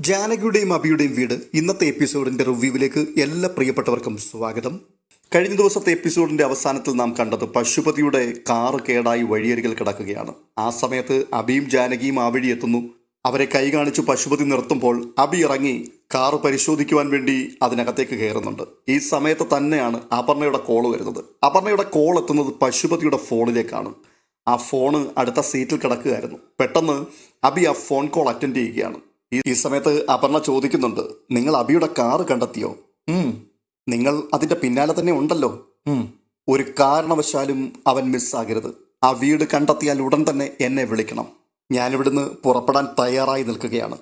ജാനകിയുടെയും അബിയുടെയും വീട് ഇന്നത്തെ എപ്പിസോഡിന്റെ റിവ്യൂവിലേക്ക് എല്ലാ പ്രിയപ്പെട്ടവർക്കും സ്വാഗതം. കഴിഞ്ഞ ദിവസത്തെ എപ്പിസോഡിന്റെ അവസാനത്തിൽ നാം കണ്ടത് പശുപതിയുടെ കാറ് കേടായി വഴിയരികിൽ കിടക്കുകയാണ്. ആ സമയത്ത് അബിയും ജാനകിയും ആ വഴി എത്തുന്നു. അവരെ കൈ കാണിച്ച് പശുപതി നിർത്തുമ്പോൾ അബി ഇറങ്ങി കാറ് പരിശോധിക്കുവാൻ വേണ്ടി അതിനകത്തേക്ക് കയറുന്നുണ്ട്. ഈ സമയത്ത് തന്നെയാണ് അപർണയുടെ കോൾ വരുന്നത്. അപർണയുടെ കോൾ എത്തുന്നത് പശുപതിയുടെ ഫോണിലേക്കാണ്. ആ ഫോണ് അടുത്ത സീറ്റിൽ കിടക്കുകയായിരുന്നു. പെട്ടെന്ന് അബി ആ ഫോൺ കോൾ അറ്റൻഡ് ചെയ്യുകയാണ്. ഈ- സമയത്ത് അപർണ ചോദിക്കുന്നുണ്ട് നിങ്ങൾ അബിയുടെ കാറ് കണ്ടെത്തിയോ? നിങ്ങൾ അതിന്റെ പിന്നാലെ തന്നെ ഉണ്ടല്ലോ. ഒരു കാരണവശാലും അവൻ മിസ്സാകരുത്. ആ വീട് കണ്ടെത്തിയാൽ ഉടൻ തന്നെ എന്നെ വിളിക്കണം. ഞാനിവിടുന്ന് പുറപ്പെടാൻ തയ്യാറായി നിൽക്കുകയാണ്.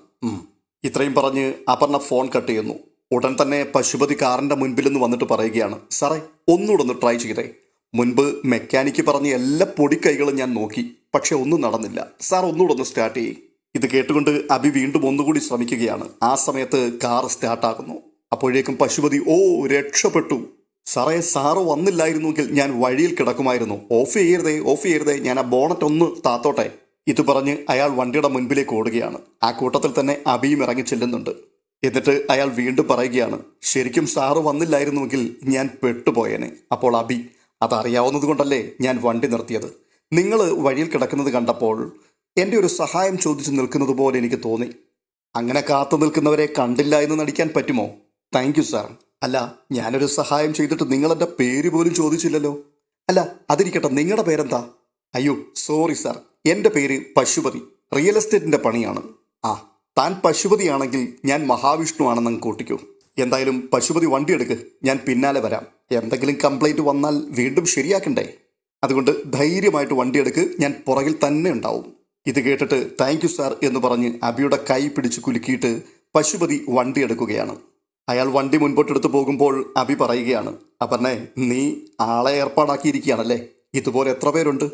ഇത്രയും പറഞ്ഞ് അപർണ ഫോൺ കട്ട് ചെയ്യുന്നു. ഉടൻ തന്നെ പശുപതി കാറിന്റെ മുൻപിൽ നിന്ന് വന്നിട്ട് പറയുകയാണ് സാറേ ഒന്നുകൂടെ ഒന്ന് ട്രൈ ചെയ്തേ. മുൻപ് മെക്കാനിക്ക് പറഞ്ഞ എല്ലാ പൊടിക്കൈകളും ഞാൻ നോക്കി പക്ഷെ ഒന്നും നടന്നില്ല. സാർ ഒന്നുകൂടെ ഒന്ന് സ്റ്റാർട്ട് ചെയ്യ്. ഇത് കേട്ടുകൊണ്ട് അബി വീണ്ടും ഒന്നുകൂടി ശ്രമിക്കുകയാണ്. ആ സമയത്ത് കാർ സ്റ്റാർട്ടാകുന്നു അപ്പോഴേക്കും പശുപതി ഓ രക്ഷപ്പെട്ടു. സാറേ സാറ് വന്നില്ലായിരുന്നുവെങ്കിൽ ഞാൻ വഴിയിൽ കിടക്കുമായിരുന്നു. ഓഫ് ചെയ്യരുതേ ഓഫ് ചെയ്യരുതേ ഞാൻ ആ ബോണറ്റ് ഒന്ന് താത്തോട്ടെ. ഇത് പറഞ്ഞ് അയാൾ വണ്ടിയുടെ മുൻപിലേക്ക് ഓടുകയാണ്. ആ കൂട്ടത്തിൽ തന്നെ അബിയും ഇറങ്ങി ചെല്ലുന്നുണ്ട്. എന്നിട്ട് അയാൾ വീണ്ടും പറയുകയാണ് ശരിക്കും സാറ് വന്നില്ലായിരുന്നുവെങ്കിൽ ഞാൻ പെട്ടുപോയേനെ. അപ്പോൾ അബി അതറിയാവുന്നത് കൊണ്ടല്ലേ ഞാൻ വണ്ടി നിർത്തിയത്. നിങ്ങൾ വഴിയിൽ കിടക്കുന്നത് കണ്ടപ്പോൾ എന്റെ ഒരു സഹായം ചോദിച്ചു നിൽക്കുന്നത് പോലെ എനിക്ക് തോന്നി. അങ്ങനെ കാത്തു നിൽക്കുന്നവരെ കണ്ടില്ല എന്ന് നടിക്കാൻ പറ്റുമോ? താങ്ക് യു സാർ അല്ല ഞാനൊരു സഹായം ചെയ്തിട്ട് നിങ്ങളെന്റെ പേര് പോലും ചോദിച്ചില്ലല്ലോ. അല്ല അതിരിക്കട്ടെ നിങ്ങളുടെ പേരെന്താ? അയ്യോ സോറി സാർ എന്റെ പേര് പശുപതി. റിയൽ എസ്റ്റേറ്റിന്റെ പണിയാണ്. ആ താൻ പശുപതിയാണെങ്കിൽ ഞാൻ മഹാവിഷ്ണു ആണെന്ന് കൂട്ടിക്കൂ. എന്തായാലും പശുപതി വണ്ടി എടുക്ക്. ഞാൻ പിന്നാലെ വരാം. എന്തെങ്കിലും കംപ്ലൈന്റ് വന്നാൽ വീണ്ടും ശരിയാക്കണ്ടേ? അതുകൊണ്ട് ധൈര്യമായിട്ട് വണ്ടി എടുക്ക്. ഞാൻ പുറകിൽ തന്നെ ഉണ്ടാവും. ഇത് കേട്ടിട്ട് താങ്ക് യു സാർ എന്ന് പറഞ്ഞ് അബിയുടെ കൈ പിടിച്ച് കുലുക്കിയിട്ട് പശുപതി വണ്ടി എടുക്കുകയാണ്. അയാൾ വണ്ടി മുൻപോട്ടെടുത്ത് പോകുമ്പോൾ അബി പറയുകയാണ് അപ്പന്നെ നീ ആളെ ഏർപ്പാടാക്കിയിരിക്കുകയാണല്ലേ? ഇതുപോലെ എത്ര പേരുണ്ട്?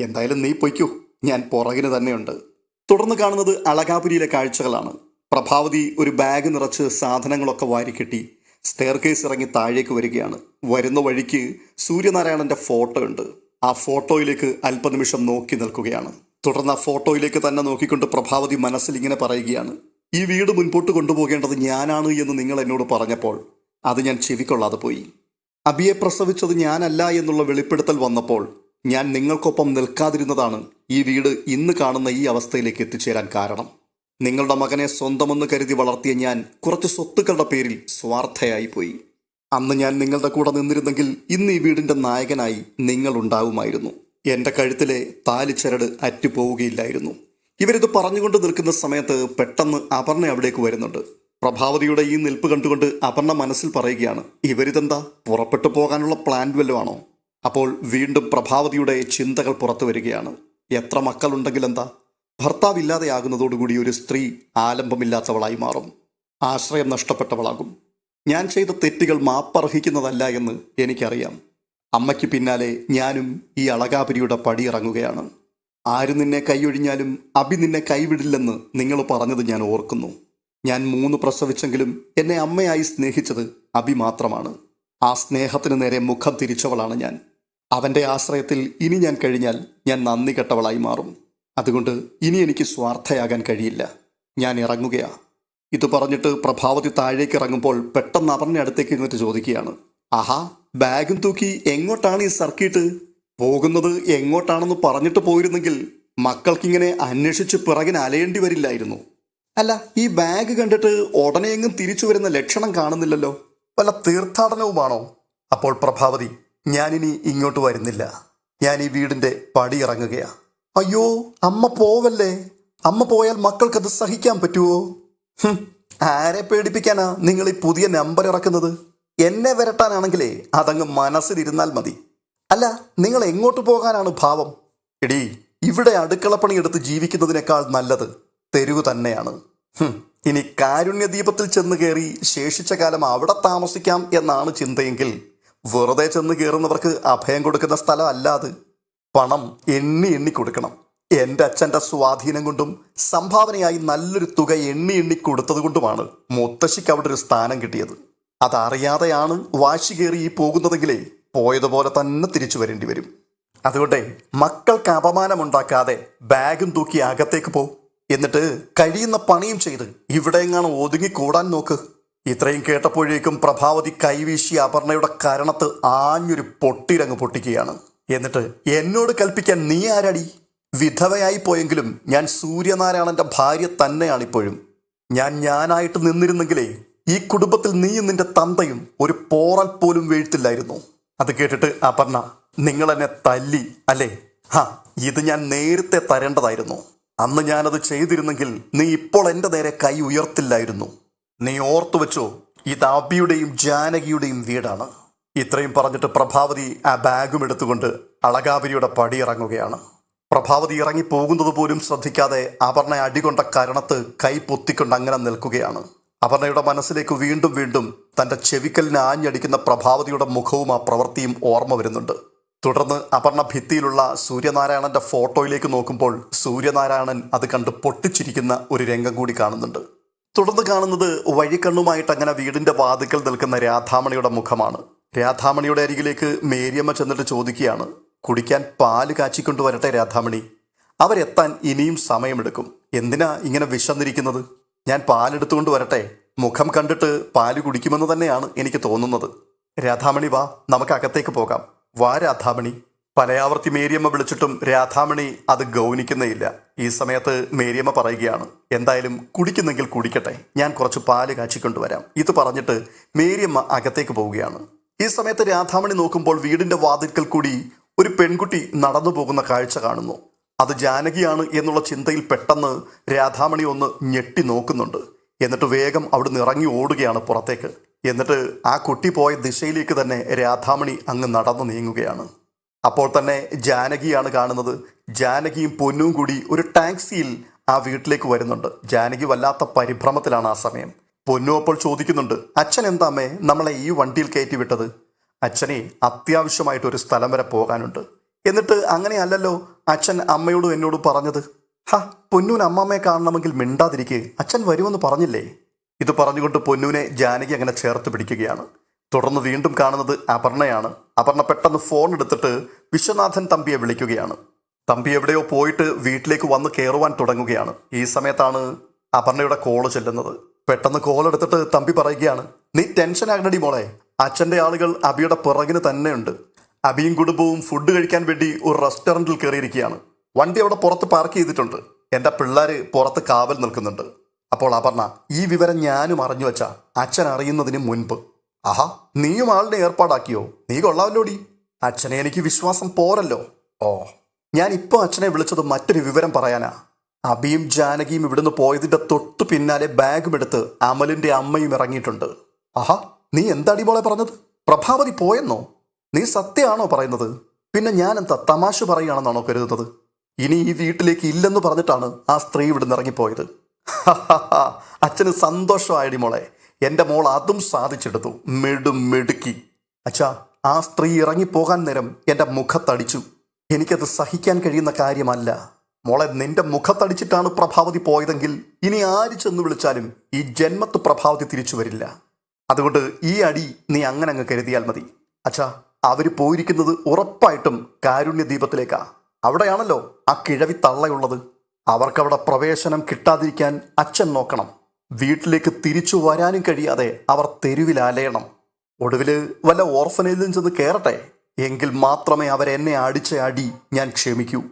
എന്തായാലും നീ പൊയ്ക്കൂ. ഞാൻ പുറകിന് തന്നെയുണ്ട്. തുടർന്ന് കാണുന്നത് അളകാപുരിയിലെ കാഴ്ചകളാണ്. പ്രഭാവതി ഒരു ബാഗ് നിറച്ച് സാധനങ്ങളൊക്കെ വാരിക്കെട്ടി സ്റ്റെയർ കേസ് ഇറങ്ങി താഴേക്ക് വരികയാണ്. വരുന്ന വഴിക്ക് സൂര്യനാരായണന്റെ ഫോട്ടോ ഉണ്ട്. ആ ഫോട്ടോയിലേക്ക് അല്പനിമിഷം നോക്കി നിൽക്കുകയാണ്. തുടർന്ന് ആ ഫോട്ടോയിലേക്ക് തന്നെ നോക്കിക്കൊണ്ട് പ്രഭാവതി മനസ്സിൽ ഇങ്ങനെ പറയുകയാണ് ഈ വീട് മുൻപോട്ട് കൊണ്ടുപോകേണ്ടത് ഞാനാണ് എന്ന് നിങ്ങൾ എന്നോട് പറഞ്ഞപ്പോൾ അത് ഞാൻ ചെവിക്കൊള്ളാതെ പോയി. അബിയെ പ്രസവിച്ചത് ഞാനല്ല എന്നുള്ള വെളിപ്പെടുത്തൽ വന്നപ്പോൾ ഞാൻ നിങ്ങൾക്കൊപ്പം നിൽക്കാതിരുന്നതാണ് ഈ വീട് ഇന്ന് കാണുന്ന ഈ അവസ്ഥയിലേക്ക് എത്തിച്ചേരാൻ കാരണം. നിങ്ങളുടെ മകനെ സ്വന്തമെന്ന് കരുതി വളർത്തിയ ഞാൻ കുറച്ച് സ്വത്തുക്കളുടെ പേരിൽ സ്വാർത്ഥയായി പോയി. അന്ന് ഞാൻ നിങ്ങളുടെ കൂടെ നിന്നിരുന്നെങ്കിൽ ഇന്ന് ഈ വീടിന്റെ നായകനായി നിങ്ങൾ ഉണ്ടാവുമായിരുന്നു എന്റെ കഴുത്തിലെ താലിച്ചരട് അറ്റുപോവുകയില്ലായിരുന്നു. ഇവരിത് പറഞ്ഞുകൊണ്ട് നിൽക്കുന്ന സമയത്ത് പെട്ടെന്ന് അപർണ അവിടേക്ക് വരുന്നുണ്ട്. പ്രഭാവതിയുടെ ഈ നിൽപ്പ് കണ്ടുകൊണ്ട് അപർണ മനസ്സിൽ പറയുകയാണ് ഇവരിതെന്താ? പുറപ്പെട്ടു പോകാനുള്ള പ്ലാൻ വല്ലതുമാണോ? അപ്പോൾ വീണ്ടും പ്രഭാവതിയുടെ ചിന്തകൾ പുറത്തു വരികയാണ്. എത്ര മക്കളുണ്ടെങ്കിൽ എന്താ ഭർത്താവില്ലാതെയാകുന്നതോടുകൂടി ഒരു സ്ത്രീ ആലംബമില്ലാത്തവളായി മാറും. ആശ്രയം നഷ്ടപ്പെട്ടവളാകും. ഞാൻ ചെയ്ത തെറ്റുകൾ മാപ്പർഹിക്കുന്നതല്ല എന്ന് എനിക്കറിയാം. അമ്മയ്ക്ക് പിന്നാലെ ഞാനും ഈ അളകാപുരിയുടെ പടിയിറങ്ങുകയാണ് ആര് നിന്നെ കൈയൊഴിഞ്ഞാലും അഭി നിന്നെ കൈവിടില്ലെന്ന് നിങ്ങൾ പറഞ്ഞത് ഞാൻ ഓർക്കുന്നു. ഞാൻ മൂന്ന് പ്രസവിച്ചെങ്കിലും എന്നെ അമ്മയായി സ്നേഹിച്ചത് അഭി മാത്രമാണ്. ആ സ്നേഹത്തിന് നേരെ മുഖം തിരിച്ചവളാണ് ഞാൻ. അവന്റെ ആശ്രയത്തിൽ ഇനി ഞാൻ കഴിഞ്ഞാൽ ഞാൻ നന്ദി കെട്ടവളായി മാറും. അതുകൊണ്ട് ഇനി എനിക്ക് സ്വാർത്ഥയാകാൻ കഴിയില്ല. ഞാൻ ഇറങ്ങുകയാ. ഇത് പറഞ്ഞിട്ട് പ്രഭാവതി താഴേക്ക് ഇറങ്ങുമ്പോൾ പെട്ടെന്ന് അവരുടെ അടുത്തേക്ക് ഇരുന്നിട്ട് ചോദിക്കുകയാണ്. ആഹാ ബാഗും തൂക്കി എങ്ങോട്ടാണ് ഈ സർക്കിട്ട്? പോകുന്നത് എങ്ങോട്ടാണെന്ന് പറഞ്ഞിട്ട് പോയിരുന്നെങ്കിൽ മക്കൾക്കിങ്ങനെ അന്വേഷിച്ച് പിറകിന് അലയേണ്ടി വരില്ലായിരുന്നു. അല്ല ഈ ബാഗ് കണ്ടിട്ട് ഉടനെ എങ്ങും തിരിച്ചു വരുന്ന ലക്ഷണം കാണുന്നില്ലല്ലോ. വല്ല തീർത്ഥാടനവുമാണോ? അപ്പോൾ പ്രഭാവതി ഞാനിനി ഇങ്ങോട്ട് വരുന്നില്ല. ഞാൻ ഈ വീടിന്റെ പടി ഇറങ്ങുകയാ. അയ്യോ അമ്മ പോവല്ലേ? അമ്മ പോയാൽ മക്കൾക്കത് സഹിക്കാൻ പറ്റുമോ ആരെ പേടിപ്പിക്കാനാ നിങ്ങൾ ഈ പുതിയ നമ്പർ ഇറക്കുന്നത്? എന്നെ വരട്ടാനാണെങ്കിലേ അതങ്ങ് മനസ്സിലിരുന്നാൽ മതി. അല്ല നിങ്ങൾ എങ്ങോട്ട് പോകാനാണ് ഭാവം? എടീ ഇവിടെ അടുക്കളപ്പണി എടുത്ത് ജീവിക്കുന്നതിനേക്കാൾ നല്ലത് തെരുവ് തന്നെയാണ്. ഇനി കാരുണ്യദീപത്തിൽ ചെന്ന് കയറി ശേഷിച്ച കാലം അവിടെ താമസിക്കാം എന്നാണ് ചിന്തയെങ്കിൽ വെറുതെ ചെന്ന് കയറുന്നവർക്ക് അഭയം കൊടുക്കുന്ന സ്ഥലം അല്ലാതെ പണം എണ്ണി എണ്ണി കൊടുക്കണം. എന്റെ അച്ഛന്റെ സ്വാധീനം കൊണ്ടും സംഭാവനയായി നല്ലൊരു തുക എണ്ണി എണ്ണി കൊടുത്തത് കൊണ്ടുമാണ് മുത്തശ്ശിക്ക് അവിടെ ഒരു സ്ഥാനം കിട്ടിയത്. അതറിയാതെയാണ് വാശി കയറി ഈ പോകുന്നതെങ്കിലേ പോയതുപോലെ തന്നെ തിരിച്ചു വരേണ്ടി വരും. അതുകൊണ്ട് മക്കൾക്ക് അപമാനമുണ്ടാക്കാതെ ബാഗും തൂക്കി അകത്തേക്ക് പോ. എന്നിട്ട് കഴിയുന്ന പണിയും ചെയ്ത് ഇവിടെ ഒതുങ്ങിക്കൂടാൻ ഒതുങ്ങി കൂടാൻ നോക്ക്. ഇത്രയും കേട്ടപ്പോഴേക്കും പ്രഭാവതി കൈവീശി അപർണയുടെ കരണത്ത് ആഞ്ഞൊരു പൊട്ടിരങ്ങ് പൊട്ടിക്കുകയാണ്. എന്നിട്ട് എന്നോട് കൽപ്പിക്കാൻ നീ ആരടി? വിധവയായി പോയെങ്കിലും ഞാൻ സൂര്യനാരായണന്റെ ഭാര്യ തന്നെയാണിപ്പോഴും. ഞാൻ ഞാനായിട്ട് നിന്നിരുന്നെങ്കിലേ ഈ കുടുംബത്തിൽ നീയും നിന്റെ തന്തയും ഒരു പോറൽ പോലും വീഴ്ത്തില്ലായിരുന്നു. അത് കേട്ടിട്ട് അപർണ നിങ്ങൾ എന്നെ തല്ലി അല്ലേ? ഹാ ഇത് ഞാൻ നേരത്തെ തരേണ്ടതായിരുന്നു. അന്ന് ഞാനത് ചെയ്തിരുന്നെങ്കിൽ നീ ഇപ്പോൾ എന്റെ നേരെ കൈ ഉയർത്തില്ലായിരുന്നു. നീ ഓർത്തു വെച്ചോ ഇത് അബിയുടെയും ജാനകിയുടെയും വീടാണ്. ഇത്രയും പറഞ്ഞിട്ട് പ്രഭാവതി ആ ബാഗും എടുത്തുകൊണ്ട് അളകാപുരിയുടെ പടിയിറങ്ങുകയാണ്. പ്രഭാവതി ഇറങ്ങി പോകുന്നത് പോലും ശ്രദ്ധിക്കാതെ അപർണ അടികൊണ്ട കരണത്ത് കൈ പൊത്തിക്കൊണ്ട് അങ്ങനെ നിൽക്കുകയാണ്. അപർണയുടെ മനസ്സിലേക്ക് വീണ്ടും വീണ്ടും തന്റെ ചെവിക്കലിന് ആഞ്ഞടിക്കുന്ന പ്രഭാവതിയുടെ മുഖവും ആ പ്രവൃത്തിയും ഓർമ്മ വരുന്നുണ്ട്. തുടർന്ന് അപർണ ഭിത്തിയിലുള്ള സൂര്യനാരായണന്റെ ഫോട്ടോയിലേക്ക് നോക്കുമ്പോൾ സൂര്യനാരായണൻ അത് കണ്ട് പൊട്ടിച്ചിരിക്കുന്ന ഒരു രംഗം കൂടി കാണുന്നുണ്ട്. തുടർന്ന് കാണുന്നത് വഴിക്കണ്ണുമായിട്ട് അങ്ങനെ വീടിന്റെ വാതിക്കൽ നിൽക്കുന്ന രാധാമണിയുടെ മുഖമാണ്. രാധാമണിയുടെ അരികിലേക്ക് മേരിയമ്മ ചെന്നിട്ട് ചോദിക്കുകയാണ് കുടിക്കാൻ പാൽ കാച്ചിക്കൊണ്ടുവരട്ടെ രാധാമണി. അവരെത്താൻ ഇനിയും സമയമെടുക്കും. എന്തിനാ ഇങ്ങനെ വിശന്നിരിക്കുന്നത്? ഞാൻ പാലെടുത്തുകൊണ്ട് വരട്ടെ. മുഖം കണ്ടിട്ട് പാൽ കുടിക്കുമെന്ന് തന്നെയാണ് എനിക്ക് തോന്നുന്നത്. രാധാമണി വാ നമുക്ക് അകത്തേക്ക് പോകാം. വാ രാധാമണി. പലയാവർത്തി മേരിയമ്മ വിളിച്ചിട്ടും രാധാമണി അത് ഗൗനിക്കുന്നേയില്ല. ഈ സമയത്ത് മേരിയമ്മ പറയുകയാണ് എന്തായാലും കുടിക്കുന്നെങ്കിൽ കുടിക്കട്ടെ. ഞാൻ കുറച്ച് പാൽ കാച്ചിക്കൊണ്ടുവരാം ഇത് പറഞ്ഞിട്ട് മേരിയമ്മ അകത്തേക്ക് പോവുകയാണ്. ഈ സമയത്ത് രാധാമണി നോക്കുമ്പോൾ വീടിന്റെ വാതിൽക്കൽ കൂടി ഒരു പെൺകുട്ടി നടന്നു പോകുന്ന കാഴ്ച കാണുന്നു. അത് ജാനകിയാണ് എന്നുള്ള ചിന്തയിൽ പെട്ടെന്ന് രാധാമണി ഒന്ന് ഞെട്ടി നോക്കുന്നുണ്ട്. എന്നിട്ട് വേഗം അവിടുന്ന് ഇറങ്ങി ഓടുകയാണ് പുറത്തേക്ക്. എന്നിട്ട് ആ കുട്ടി പോയ ദിശയിലേക്ക് തന്നെ രാധാമണി അങ്ങ് നടന്നു നീങ്ങുകയാണ്. അപ്പോൾ തന്നെ ജാനകിയാണ് കാണുന്നത്. ജാനകിയും പൊന്നും കൂടി ഒരു ടാക്സിയിൽ ആ വീട്ടിലേക്ക് വരുന്നുണ്ട്. ജാനകി വല്ലാത്ത പരിഭ്രമത്തിലാണ് ആ സമയം. പൊന്നു അപ്പോൾ ചോദിക്കുന്നുണ്ട് അച്ഛൻ എന്താമ്മേ നമ്മളെ ഈ വണ്ടിയിൽ കയറ്റി വിട്ടത്? അച്ഛനെ അത്യാവശ്യമായിട്ട് ഒരു സ്ഥലം വരെ പോകാനുണ്ട്. എന്നിട്ട് അങ്ങനെയല്ലല്ലോ അച്ഛൻ അമ്മയോടും എന്നോട് പറഞ്ഞത് ഹ പൊന്നൂൻ അമ്മാമ്മയെ കാണണമെങ്കിൽ മിണ്ടാതിരിക്കെ. അച്ഛൻ വരുമെന്ന് പറഞ്ഞില്ലേ? ഇത് പറഞ്ഞുകൊണ്ട് പൊന്നൂനെ ജാനകി അങ്ങനെ ചേർത്ത് പിടിക്കുകയാണ്. തുടർന്ന് വീണ്ടും കാണുന്നത് അപർണയാണ്. അപർണ പെട്ടെന്ന് ഫോൺ എടുത്തിട്ട് വിശ്വനാഥൻ തമ്പിയെ വിളിക്കുകയാണ്. തമ്പി എവിടെയോ പോയിട്ട് വീട്ടിലേക്ക് വന്ന് കയറുവാൻ തുടങ്ങുകയാണ്. ഈ സമയത്താണ് അപർണയുടെ കോൾ ചെല്ലുന്നത്. പെട്ടെന്ന് കോൾ എടുത്തിട്ട് തമ്പി പറയുകയാണ് നീ ടെൻഷൻ ആകണടി മോളെ. അച്ഛന്റെ ആളുകൾ അബിയുടെ പിറകിന് തന്നെയുണ്ട്. അബിയും കുടുംബവും ഫുഡ് കഴിക്കാൻ വേണ്ടി ഒരു റെസ്റ്റോറന്റിൽ കയറിയിരിക്കുകയാണ്. വണ്ടി അവിടെ പുറത്ത് പാർക്ക് ചെയ്തിട്ടുണ്ട്. എന്റെ പിള്ളേർ പുറത്ത് കാവൽ നിൽക്കുന്നുണ്ട്. അപ്പോൾ അപർണ ഈ വിവരം ഞാനും അറിഞ്ഞു വച്ചാ അച്ഛൻ അറിയുന്നതിന് മുൻപ്. ആഹാ നീയും ആളിനെ ഏർപ്പാടാക്കിയോ? നീ കൊള്ളാമല്ലോടി അച്ഛനെ എനിക്ക് വിശ്വാസം പോരല്ലോ. ഓ ഞാൻ ഇപ്പോൾ അച്ഛനെ വിളിച്ചത് മറ്റൊരു വിവരം പറയാനാ. അബിയും ജാനകിയും ഇവിടുന്ന് പോയതിന്റെ തൊട്ടു പിന്നാലെ ബാഗും എടുത്ത് അമലിന്റെ അമ്മയും ഇറങ്ങിയിട്ടുണ്ട്. ആഹാ നീ എന്താടി മോളെ പറഞ്ഞത്? പ്രഭാവതി പോയെന്നോ? നീ സത്യമാണോ പറയുന്നത്? പിന്നെ ഞാൻ എന്താ തമാശ പറയുകയാണെന്നാണോ കരുതുന്നത്? ഇനി ഈ വീട്ടിലേക്ക് ഇല്ലെന്ന് പറഞ്ഞിട്ടാണ് ആ സ്ത്രീ ഇവിടുന്ന് ഇറങ്ങിപ്പോയത്. അച്ഛന് സന്തോഷമായടി മോളെ. എന്റെ മോൾ അതും സാധിച്ചെടുത്തു. മെടും മെടുക്കി. അച്ഛാ ആ സ്ത്രീ ഇറങ്ങിപ്പോകാൻ നേരം എന്റെ മുഖത്തടിച്ചു. എനിക്കത് സഹിക്കാൻ കഴിയുന്ന കാര്യമല്ല. മോളെ നിന്റെ മുഖത്തടിച്ചിട്ടാണ് പ്രഭാവതി പോയതെങ്കിൽ ഇനി ആര് ചെന്ന് വിളിച്ചാലും ഈ ജന്മത്ത് പ്രഭാവതി തിരിച്ചു വരില്ല. അതുകൊണ്ട് ഈ അടി നീ അങ്ങനെ അങ്ങ് കരുതിയാൽ മതി. അച്ഛാ അവർ പോയിരിക്കുന്നത് ഉറപ്പായിട്ടും കാരുണ്യ ദീപത്തിലേക്കാ അവിടെയാണല്ലോ ആ കിഴവി തള്ളയുള്ളത്. അവർക്കവിടെ പ്രവേശനം കിട്ടാതിരിക്കാൻ അച്ഛൻ നോക്കണം. വീട്ടിലേക്ക് തിരിച്ചു വരാനും കഴിയാതെ അവർ തെരുവിൽ അലയണം ഒടുവിൽ വല്ല ഓർഫനേജിലും ചെന്ന് കയറട്ടെ. എങ്കിൽ മാത്രമേ അവരെന്നെ അടിച്ച അടി ഞാൻ ക്ഷമിക്കൂ.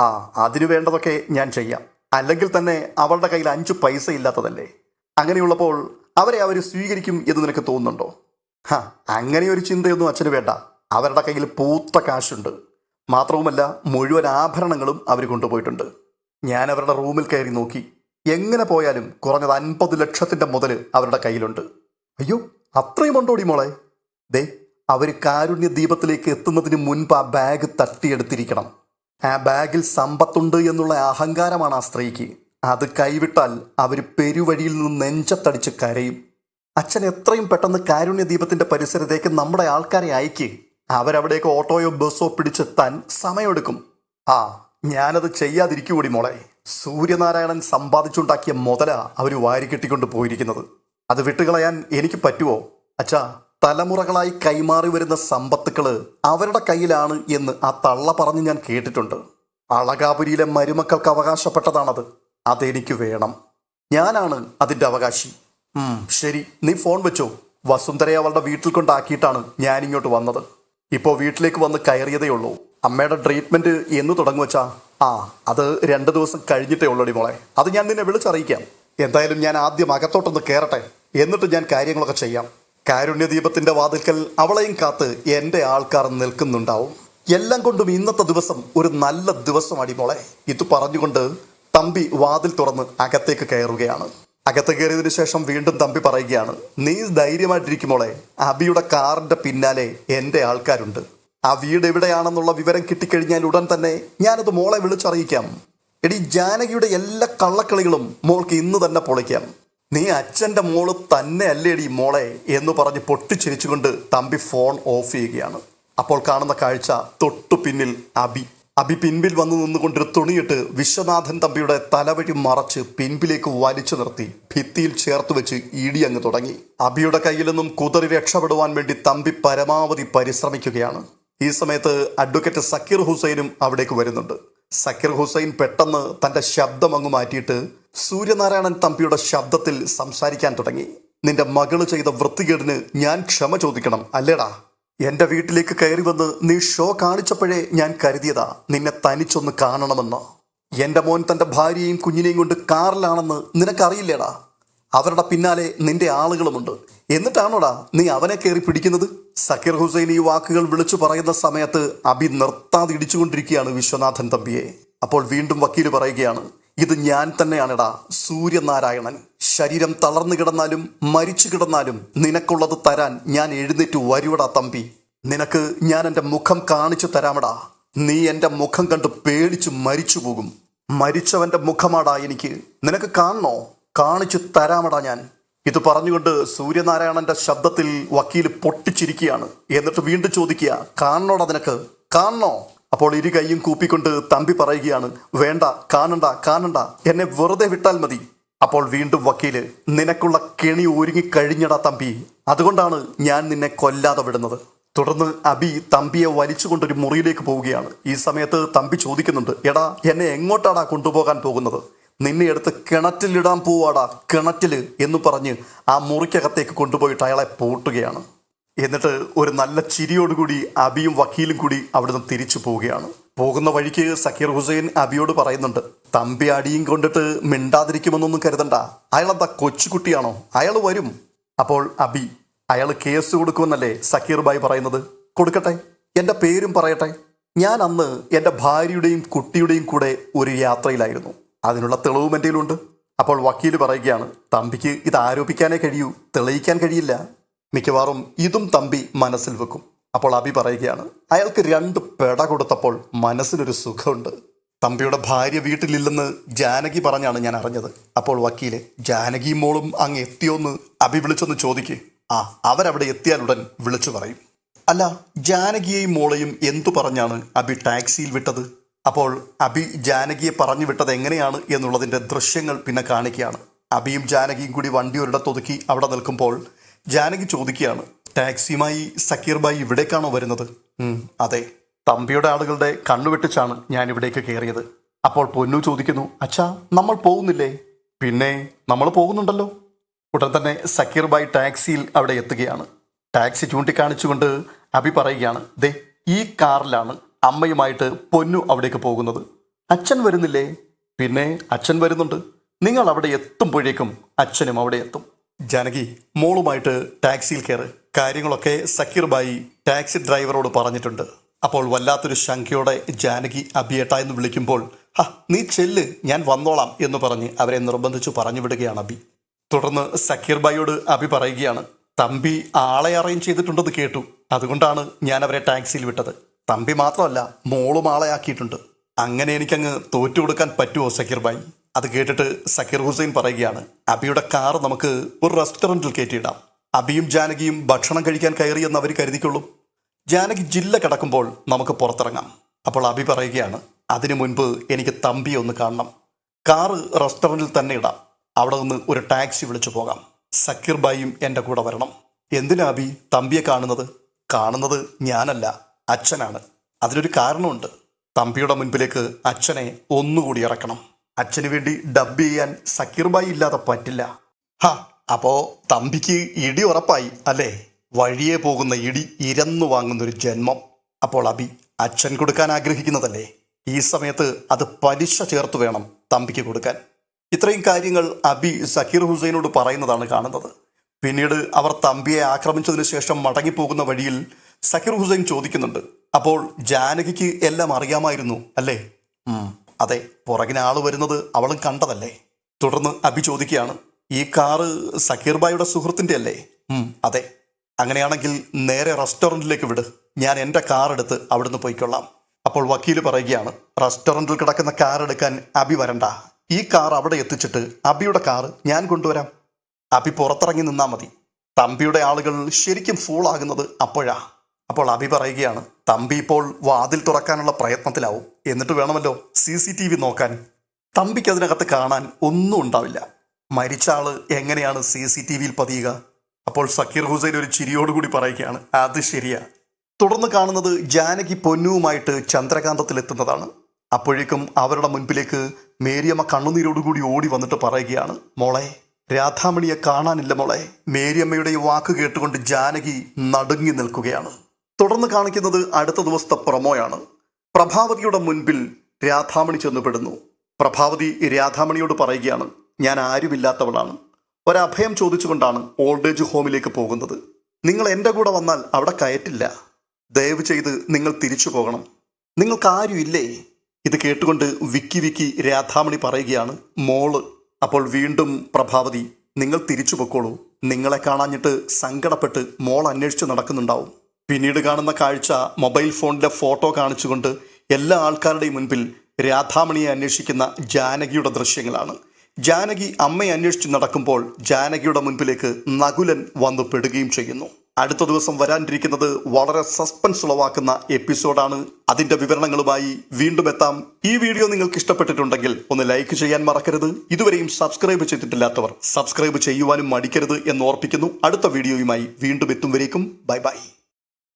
ആ അതിനു വേണ്ടതൊക്കെ ഞാൻ ചെയ്യാം. അല്ലെങ്കിൽ തന്നെ അവളുടെ കയ്യിൽ അഞ്ചു പൈസ ഇല്ലാത്തതല്ലേ അങ്ങനെയുള്ളപ്പോൾ അവരെ അവർ സ്വീകരിക്കും എന്ന് നിനക്ക് തോന്നുന്നുണ്ടോ? ഹാ അങ്ങനെ ഒരു ചിന്തയൊന്നും അച്ഛന് വേണ്ട. അവരുടെ കയ്യിൽ പൂത്ത കാശുണ്ട്. മാത്രവുമല്ല മുഴുവൻ ആഭരണങ്ങളും അവർ കൊണ്ടുപോയിട്ടുണ്ട്. ഞാൻ അവരുടെ റൂമിൽ കയറി നോക്കി. എങ്ങനെ പോയാലും കുറഞ്ഞത് അൻപത് ലക്ഷത്തിന്റെ മുതൽ അവരുടെ കയ്യിലുണ്ട്. അയ്യോ അത്രയും ഉണ്ടോടി മോളെ? ദേ അവർ കാരുണ്യ ദീപത്തിലേക്ക് എത്തുന്നതിന് മുൻപ് ആ ബാഗ് തട്ടിയെടുത്തിരിക്കണം. ആ ബാഗിൽ സമ്പത്തുണ്ട് എന്നുള്ള അഹങ്കാരമാണ് ആ സ്ത്രീക്ക്. അത് കൈവിട്ടാൽ അവർ പെരുവഴിയിൽ നിന്ന് നെഞ്ചത്തടിച്ച് കരയും. അച്ഛൻ എത്രയും പെട്ടെന്ന് കാരുണ്യ ദീപത്തിന്റെ പരിസരത്തേക്ക് നമ്മുടെ ആൾക്കാരെ അയക്ക്. അവരവിടേക്ക് ഓട്ടോയോ ബസ്സോ പിടിച്ചെത്താൻ സമയമെടുക്കും. ആ ഞാനത് ചെയ്യാതിരിക്കൂടി മോളെ. സൂര്യനാരായണൻ സമ്പാദിച്ചുണ്ടാക്കിയ മുതല അവർ വാരിക്കെട്ടിക്കൊണ്ട് പോയിരിക്കുന്നത്. അത് വിട്ടുകളയാൻ എനിക്ക് പറ്റുമോ അച്ഛാ തലമുറകളായി കൈമാറി വരുന്ന സമ്പത്തുക്കൾ അവരുടെ കയ്യിലാണ് എന്ന് ആ തള്ള പറഞ്ഞ് ഞാൻ കേട്ടിട്ടുണ്ട്. അളകാപുരിയിലെ മരുമക്കൾക്ക് അവകാശപ്പെട്ടതാണത്. അതെനിക്ക് വേണം. ഞാനാണ് അതിന്റെ അവകാശി. ശരി. നീ ഫോൺ വെച്ചോ. വസുന്ധരയെ അവളുടെ വീട്ടിൽ കൊണ്ടാക്കിയിട്ടാണ് ഞാൻ ഇങ്ങോട്ട് വന്നത്. ഇപ്പോൾ വീട്ടിലേക്ക് വന്ന് കയറിയതേ ഉള്ളൂ. അമ്മയുടെ ട്രീറ്റ്മെന്റ് എന്ന് തുടങ്ങി വെച്ചാ ആ അത് രണ്ട് ദിവസം കഴിഞ്ഞിട്ടേ ഉള്ളൂടി മോളെ. അത് ഞാൻ നിന്നെ വിളിച്ചറിയിക്കാം. എന്തായാലും ഞാൻ ആദ്യം അകത്തോട്ടൊന്ന് കയറട്ടെ എന്നിട്ട് ഞാൻ കാര്യങ്ങളൊക്കെ ചെയ്യാം. കാരുണ്യദീപത്തിന്റെ വാതിൽക്കൽ അവളെയും കാത്ത് എന്റെ ആൾക്കാർ നിൽക്കുന്നുണ്ടാവും. എല്ലാം കൊണ്ടും ഇന്നത്തെ ദിവസം ഒരു നല്ല ദിവസം അടിമോളെ ഇത് പറഞ്ഞുകൊണ്ട് തമ്പി വാതിൽ തുറന്ന് അകത്തേക്ക് കയറുകയാണ്. അകത്ത് കയറിയതിനു ശേഷം വീണ്ടും തമ്പി പറയുകയാണ് നീ ധൈര്യമായിട്ടിരിക്കുമോളെ? അബിയുടെ കാറിന്റെ പിന്നാലെ എന്റെ ആൾക്കാരുണ്ട്. ആ വീട് എവിടെയാണെന്നുള്ള വിവരം കിട്ടിക്കഴിഞ്ഞാൽ ഉടൻ തന്നെ ഞാനത് മോളെ വിളിച്ചറിയിക്കാം. എടി ജാനകിയുടെ എല്ലാ കള്ളക്കളികളും മോൾക്ക് ഇന്ന് തന്നെ പൊളിക്കാം. നീ അച്ഛന്റെ മോൾ തന്നെ അല്ലേടി മോളെ? എന്ന് പറഞ്ഞ് പൊട്ടിച്ചിരിച്ചുകൊണ്ട് തമ്പി ഫോൺ ഓഫ് ചെയ്യുകയാണ്. അപ്പോൾ കാണുന്ന കാഴ്ച തൊട്ടു പിന്നിൽ അബി അബി പിൻപിൽ വന്നു നിന്നുകൊണ്ട് തുണിയിട്ട് വിശ്വനാഥൻ തമ്പിയുടെ തലവഴി മറച്ച് പിൻപിലേക്ക് വലിച്ചു നിർത്തി. ഭിത്തിയിൽ ചേർത്ത് വെച്ച് ഇടി അങ്ങ് തുടങ്ങി. അബിയുടെ കയ്യിൽ നിന്നും കുതറി രക്ഷപ്പെടുവാൻ വേണ്ടി തമ്പി പരമാവധി പരിശ്രമിക്കുകയാണ്. ഈ സമയത്ത് അഡ്വക്കേറ്റ് സക്കീർ ഹുസൈനും അവിടേക്ക് വരുന്നുണ്ട്. സക്കീർ ഹുസൈൻ പെട്ടെന്ന് തന്റെ ശബ്ദം അങ്ങ് മാറ്റിയിട്ട് സൂര്യനാരായണൻ തമ്പിയുടെ ശബ്ദത്തിൽ സംസാരിക്കാൻ തുടങ്ങി. നിന്റെ മകൾ ചെയ്ത വൃത്തികേടിന് ഞാൻ ക്ഷമ ചോദിക്കണം അല്ലേടാ? എന്റെ വീട്ടിലേക്ക് കയറി വന്ന് നീ ഷോ കാണിച്ചപ്പോഴേ ഞാൻ കരുതിയതാ നിന്നെ തനിച്ചൊന്ന് കാണണമെന്ന്. എന്റെ മോൻ തന്റെ ഭാര്യയും കുഞ്ഞിനെയും കൊണ്ട് കാറിലാണെന്ന് നിനക്കറിയില്ലേടാ? അവരുടെ പിന്നാലെ നിന്റെ ആളുകളുമുണ്ട്. എന്നിട്ടാണോടാ നീ അവനെ കയറി പിടിക്കുന്നത്? സക്കീർ ഹുസൈൻ ഈ വാക്കുകൾ വിളിച്ചു പറയുന്ന സമയത്ത് അബി നിർത്താതെ ഇടിച്ചുകൊണ്ടിരിക്കുകയാണ് വിശ്വനാഥൻ തമ്പിയെ. അപ്പോൾ വീണ്ടും വക്കീൽ പറയുകയാണ് ഇത് ഞാൻ തന്നെയാണെടാ സൂര്യനാരായണൻ. ശരീരം തളർന്നു കിടന്നാലും മരിച്ചു കിടന്നാലും നിനക്കുള്ളത് തരാൻ ഞാൻ എഴുന്നേറ്റ് വരുവടാ തമ്പി. നിനക്ക് ഞാൻ എന്റെ മുഖം കാണിച്ചു തരാമടാ. നീ എന്റെ മുഖം കണ്ട് പേടിച്ചു മരിച്ചു പോകും. മരിച്ചവന്റെ മുഖമാടാ എനിക്ക്. നിനക്ക് കാണണോ? കാണിച്ചു തരാമടാ ഞാൻ. ഇത് പറഞ്ഞുകൊണ്ട് സൂര്യനാരായണന്റെ ശബ്ദത്തിൽ വക്കീൽ പൊട്ടിച്ചിരിക്കുകയാണ്. എന്നിട്ട് വീണ്ടും ചോദിക്കുക കാണണോടാ നിനക്ക്? കാണണോ? അപ്പോൾ ഇരു കൈയും കൂപ്പിക്കൊണ്ട് തമ്പി പറയുകയാണ് വേണ്ട കാണണ്ട കാണണ്ട. എന്നെ വെറുതെ വിട്ടാൽ മതി. അപ്പോൾ വീണ്ടും വക്കീൽ നിനക്കുള്ള കെണി ഒരുങ്ങി കഴിഞ്ഞടാ തമ്പി. അതുകൊണ്ടാണ് ഞാൻ നിന്നെ കൊല്ലാതെ വിടുന്നത്. തുടർന്ന് അബി തമ്പിയെ വലിച്ചുകൊണ്ടൊരു മുറിയിലേക്ക് പോവുകയാണ്. ഈ സമയത്ത് തമ്പി ചോദിക്കുന്നുണ്ട് എടാ എന്നെ എങ്ങോട്ടാടാ കൊണ്ടുപോകാൻ പോകുന്നത്? നിന്നെ എടുത്ത് കിണറ്റിലിടാൻ പോവാടാ കിണറ്റിൽ എന്ന് പറഞ്ഞ് ആ മുറിക്കകത്തേക്ക് കൊണ്ടുപോയിട്ട് അയാളെ പൂട്ടുകയാണ്. എന്നിട്ട് ഒരു നല്ല ചിരിയോടുകൂടി അബിയും വക്കീലും കൂടി അവിടുന്ന് തിരിച്ചു പോവുകയാണ്. പോകുന്ന വഴിക്ക് സക്കീർ ഹുസൈൻ അബിയോട് പറയുന്നുണ്ട് തമ്പി അടിയും കൊണ്ടിട്ട് മിണ്ടാതിരിക്കുമെന്നൊന്നും കരുതണ്ട. അയാളെന്താ കൊച്ചുകുട്ടിയാണോ? അയാൾ വരും. അപ്പോൾ അബി അയാൾ കേസ് കൊടുക്കുമെന്നല്ലേ സക്കീർ ബായി പറയുന്നത്? കൊടുക്കട്ടെ എന്റെ പേരും പറയട്ടെ. ഞാൻ അന്ന് എന്റെ ഭാര്യയുടെയും കുട്ടിയുടെയും കൂടെ ഒരു യാത്രയിലായിരുന്നു. അതിനുള്ള തെളിവും എന്റെ അപ്പോൾ വക്കീൽ പറയുകയാണ് തമ്പിക്ക് ഇത് ആരോപിക്കാനേ കഴിയൂ. തെളിയിക്കാൻ കഴിയില്ല. മിക്കവാറും ഇതും തമ്പി മനസ്സിൽ വെക്കും. അപ്പോൾ അബി പറയുകയാണ് അയാൾക്ക് രണ്ട് പെട കൊടുത്തപ്പോൾ മനസ്സിനൊരു സുഖമുണ്ട്. തമ്പിയുടെ ഭാര്യ വീട്ടിലില്ലെന്ന് ജാനകി പറഞ്ഞാണ് ഞാൻ അറിഞ്ഞത്. അപ്പോൾ വക്കീലെ ജാനകി മോളും അങ്ങ് എത്തിയോന്ന് അബി വിളിച്ചൊന്ന് ചോദിക്കേ. ആ അവരവിടെ എത്തിയാലുടൻ വിളിച്ചു പറയും. അല്ല ജാനകിയെയും മോളെയും എന്തു പറഞ്ഞാണ് അബി ടാക്സിയിൽ വിട്ടത്? അപ്പോൾ അബി ജാനകിയെ പറഞ്ഞു വിട്ടത് എങ്ങനെയാണ് എന്നുള്ളതിന്റെ ദൃശ്യങ്ങൾ പിന്നെ കാണിക്കുകയാണ്. അബിയും ജാനകിയും കൂടി വണ്ടി ഒരിടത്തൊതുക്കി അവിടെ നിൽക്കുമ്പോൾ ജാനകി ചോദിക്കുകയാണ് ടാക്സിയുമായി സക്കീർ ബായി ഇവിടേക്കാണോ വരുന്നത്? അതെ തമ്പിയുടെ ആളുകളുടെ കണ്ണുവെട്ടിച്ചാണ് ഞാൻ ഇവിടേക്ക് കയറിയത്. അപ്പോൾ പൊന്നു ചോദിക്കുന്നു അച്ഛാ നമ്മൾ പോകുന്നില്ലേ? പിന്നെ നമ്മൾ പോകുന്നുണ്ടല്ലോ. ഉടൻ തന്നെ സക്കീർ ബായി ടാക്സിയിൽ അവിടെ എത്തുകയാണ്. ടാക്സി ചൂണ്ടിക്കാണിച്ചുകൊണ്ട് അബി പറയുകയാണ് ദേ ഈ കാറിലാണ് അമ്മയുമായിട്ട് പൊന്നു അവിടേക്ക് പോകുന്നത്. അച്ഛൻ വരുന്നില്ലേ? പിന്നെ അച്ഛൻ വരുന്നുണ്ട്. നിങ്ങൾ അവിടെ എത്തുമ്പോഴേക്കും അച്ഛനും അവിടെ എത്തും. ജാനകി മോളുമായിട്ട് ടാക്സിയിൽ കയറ്. കാര്യങ്ങളൊക്കെ സക്കീർ ബായി ടാക്സി ഡ്രൈവറോട് പറഞ്ഞിട്ടുണ്ട്. അപ്പോൾ വല്ലാത്തൊരു ശങ്കയോടെ ജാനകി അബിയേട്ട എന്ന് വിളിക്കുമ്പോൾ ഹ നീ ചെല്ല് ഞാൻ വന്നോളാം എന്ന് പറഞ്ഞ് അവരെ നിർബന്ധിച്ചു പറഞ്ഞു വിടുകയാണ് അബി. തുടർന്ന് സക്കീർ ബായിയോട് അബി പറയുകയാണ് തമ്പി ആളെ അറേഞ്ച് ചെയ്തിട്ടുണ്ടെന്ന് കേട്ടു. അതുകൊണ്ടാണ് ഞാൻ അവരെ ടാക്സിയിൽ വിട്ടത്. തമ്പി മാത്രമല്ല മോളും ആളെ ആക്കിയിട്ടുണ്ട്. അങ്ങനെ എനിക്കങ്ങ് തോറ്റു കൊടുക്കാൻ പറ്റുമോ സക്കീർ ബായി അത് കേട്ടിട്ട് സക്കീർ ഹുസൈൻ പറയുകയാണ് അബിയുടെ കാർ നമുക്ക് ഒരു റെസ്റ്റോറന്റിൽ കയറ്റിയിടാം. അബിയും ജാനകിയും ഭക്ഷണം കഴിക്കാൻ കയറിയെന്ന് അവർ കരുതിക്കൊള്ളും. ജാനകി ജില്ല കിടക്കുമ്പോൾ നമുക്ക് പുറത്തിറങ്ങാം. അപ്പോൾ അബി പറയുകയാണ് അതിനു മുൻപ് എനിക്ക് തമ്പിയെ ഒന്ന് കാണണം. കാറ് റെസ്റ്റോറന്റിൽ തന്നെ ഇടാം. അവിടെ നിന്ന് ഒരു ടാക്സി വിളിച്ചു പോകാം. സക്കീർ ബായിയും എന്റെ കൂടെ വരണം. എന്തിനാ അബി തമ്പിയെ കാണുന്നത്? കാണുന്നത് ഞാനല്ല അച്ഛനാണ്. അതിനൊരു കാരണമുണ്ട്. തമ്പിയുടെ മുൻപിലേക്ക് അച്ഛനെ ഒന്നുകൂടി ഇറക്കണം. അച്ഛന് വേണ്ടി ഡബ് ചെയ്യാൻ സക്കീർ ബായി ഇല്ലാതെ പറ്റില്ല. ഹ അപ്പോ തമ്പിക്ക് ഇടി ഉറപ്പായി അല്ലേ? വഴിയെ പോകുന്ന ഇടി ഇരന്നു വാങ്ങുന്നൊരു ജന്മം. അപ്പോൾ അബി അച്ഛൻ കൊടുക്കാൻ ആഗ്രഹിക്കുന്നതല്ലേ? ഈ സമയത്ത് അത് പലിശ ചേർത്ത് വേണം തമ്പിക്ക് കൊടുക്കാൻ. ഇത്രയും കാര്യങ്ങൾ അബി സക്കീർ ഹുസൈനോട് പറയുന്നതാണ് കാണുന്നത്. പിന്നീട് അവർ തമ്പിയെ ആക്രമിച്ചതിന് ശേഷം മടങ്ങിപ്പോകുന്ന വഴിയിൽ സക്കീർ ഹുസൈൻ ചോദിക്കുന്നുണ്ട്. അപ്പോൾ ജാനകിക്ക് എല്ലാം അറിയാമായിരുന്നു അല്ലേ? അതെ പുറകിന് ആൾ വരുന്നത് അവളും കണ്ടതല്ലേ? തുടർന്ന് അബി ചോദിക്കുകയാണ് ഈ കാറ് സക്കീർ ബായുടെ സുഹൃത്തിന്റെ അല്ലേ? അതെ. അങ്ങനെയാണെങ്കിൽ നേരെ റെസ്റ്റോറന്റിലേക്ക് വിട്. ഞാൻ എന്റെ കാർ എടുത്ത് അവിടുന്ന് പോയിക്കൊള്ളാം. അപ്പോൾ വക്കീൽ പറയുകയാണ് റെസ്റ്റോറന്റിൽ കിടക്കുന്ന കാർ എടുക്കാൻ അബി വരണ്ട. ഈ കാർ അവിടെ എത്തിച്ചിട്ട് അബിയുടെ കാർ ഞാൻ കൊണ്ടുവരാം. അബി പുറത്തിറങ്ങി നിന്നാൽ മതി. തമ്പിയുടെ ആളുകൾ ശരിക്കും ഫൂളാകുന്നത് ആകുന്നത് അപ്പോഴാ. അപ്പോൾ അഭി പറയുകയാണ് തമ്പി ഇപ്പോൾ വാതിൽ തുറക്കാനുള്ള പ്രയത്നത്തിലാവും. എന്നിട്ട് വേണമല്ലോ സി സി ടി വി നോക്കാൻ. തമ്പിക്ക് അതിനകത്ത് കാണാൻ ഒന്നും ഉണ്ടാവില്ല. മരിച്ച ആൾ എങ്ങനെയാണ് സി സി ടി വിയിൽ പതിയുക? അപ്പോൾ സക്കീർ ഹുസൈൻ ഒരു ചിരിയോടുകൂടി പറയുകയാണ് അത് ശരിയാ. തുടർന്ന് കാണുന്നത് ജാനകി പൊന്നുവുമായിട്ട് ചന്ദ്രകാന്തത്തിലെത്തുന്നതാണ് അപ്പോഴേക്കും അവരുടെ മുൻപിലേക്ക് മേരിയമ്മ കണ്ണുനീരോടുകൂടി ഓടി വന്നിട്ട് പറയുകയാണ് മോളെ രാധാമണിയെ കാണാനില്ല മോളെ. മേരിയമ്മയുടെ ഈ വാക്ക് കേട്ടുകൊണ്ട് ജാനകി നടുങ്ങി നിൽക്കുകയാണ്. തുടർന്ന് കാണിക്കുന്നത് അടുത്ത ദിവസത്തെ പ്രൊമോയാണ്. പ്രഭാവതിയുടെ മുൻപിൽ രാധാമണി ചെന്നുപെടുന്നു. പ്രഭാവതി രാധാമണിയോട് പറയുകയാണ് ഞാൻ ആരുമില്ലാത്തവളാണ്. ഒരഭയം ചോദിച്ചുകൊണ്ടാണ് ഓൾഡ് ഏജ് ഹോമിലേക്ക് പോകുന്നത്. നിങ്ങൾ എന്റെ കൂടെ വന്നാൽ അവിടെ കയറ്റില്ല. ദയവ് ചെയ്ത് നിങ്ങൾ തിരിച്ചു പോകണം. നിങ്ങൾക്ക് ആരുമില്ലേ ഇത് കേട്ടുകൊണ്ട് വിക്കി വിക്കി രാധാമണി പറയുകയാണ് മോൾ അപ്പോൾ വീണ്ടും പ്രഭാവതി നിങ്ങൾ തിരിച്ചു പൊക്കോളൂ. നിങ്ങളെ കാണാഞ്ഞിട്ട് സങ്കടപ്പെട്ട് മോൾ അന്വേഷിച്ച് നടക്കുന്നുണ്ടാവും. പിന്നീട് കാണുന്ന കാഴ്ച മൊബൈൽ ഫോണിലെ ഫോട്ടോ കാണിച്ചുകൊണ്ട് എല്ലാ ആൾക്കാരുടെയും മുൻപിൽ രാധാമണിയെ അന്വേഷിക്കുന്ന ജാനകിയുടെ ദൃശ്യങ്ങളാണ്. ജാനകി അമ്മയെ അന്വേഷിച്ച് നടക്കുമ്പോൾ ജാനകിയുടെ മുൻപിലേക്ക് നകുലൻ വന്നു പെടുകയും ചെയ്യുന്നു. അടുത്ത ദിവസം വരാനിരിക്കുന്നത് വളരെ സസ്പെൻസ് ഉളവാക്കുന്ന എപ്പിസോഡാണ്. അതിന്റെ വിവരണങ്ങളുമായി വീണ്ടും എത്താം. ഈ വീഡിയോ നിങ്ങൾക്ക് ഇഷ്ടപ്പെട്ടിട്ടുണ്ടെങ്കിൽ ഒന്ന് ലൈക്ക് ചെയ്യാൻ മറക്കരുത്. ഇതുവരെയും സബ്സ്ക്രൈബ് ചെയ്തിട്ടില്ലാത്തവർ സബ്സ്ക്രൈബ് ചെയ്യുവാനും മടിക്കരുത് എന്ന് ഓർപ്പിക്കുന്നു. അടുത്ത വീഡിയോയുമായി വീണ്ടും എത്തും വരേക്കും. Bye bye.